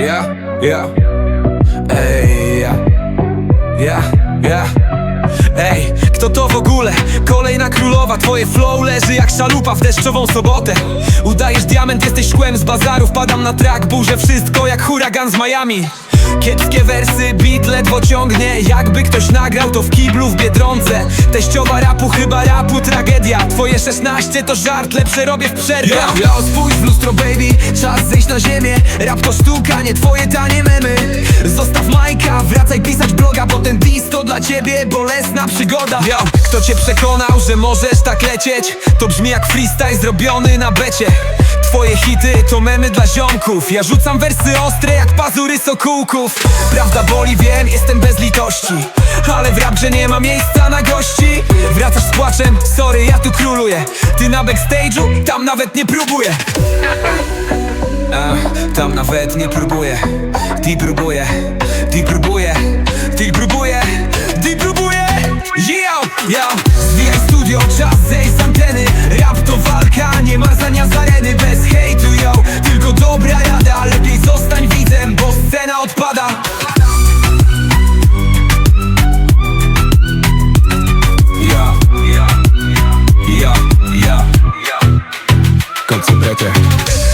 Yeah, yeah. Ej, yeah. Yeah, yeah. Ej, kto to w ogóle? Kolejna królowa, twoje flow leży jak szalupa w deszczową sobotę Udajesz diament, jesteś szkłem z bazaru Wpadam na track, burzę wszystko jak huragan z Miami Kiepskie wersy, beat ledwo ciągnie. Jakby ktoś nagrał to w kiblu w Biedronce. Teściowa rapu, chyba rapu tragedia. Twoje 16 to żart, lepsze robię w przerwę Ja, ja spójrz w lustro baby, czas zejść na ziemię. Rap to sztuka, nie twoje tanie memy. Zostaw majka, wracaj pisać dla ciebie bolesna przygoda. Yo, kto cię przekonał, że możesz tak lecieć? To brzmi jak freestyle zrobiony na becie. Twoje hity to memy dla ziomków. Ja rzucam wersy ostre jak pazury sokółków. Prawda boli, wiem, jestem bez litości. Ale w raprze nie ma miejsca na gości. Wracasz z płaczem, sorry, ja tu króluję. Ty na backstage'u, tam nawet nie próbuję. A, tam nawet nie próbuję. Ty próbuję, ty próbuję, Yo, zwijaj studio, czas zejść z anteny. Rap to walka, nie ma zania z areny. Bez hejtu, yo, tylko dobra rada Lepiej zostań widzem, bo scena odpada. Ja, ja, ja, ja, ja. Koncentrate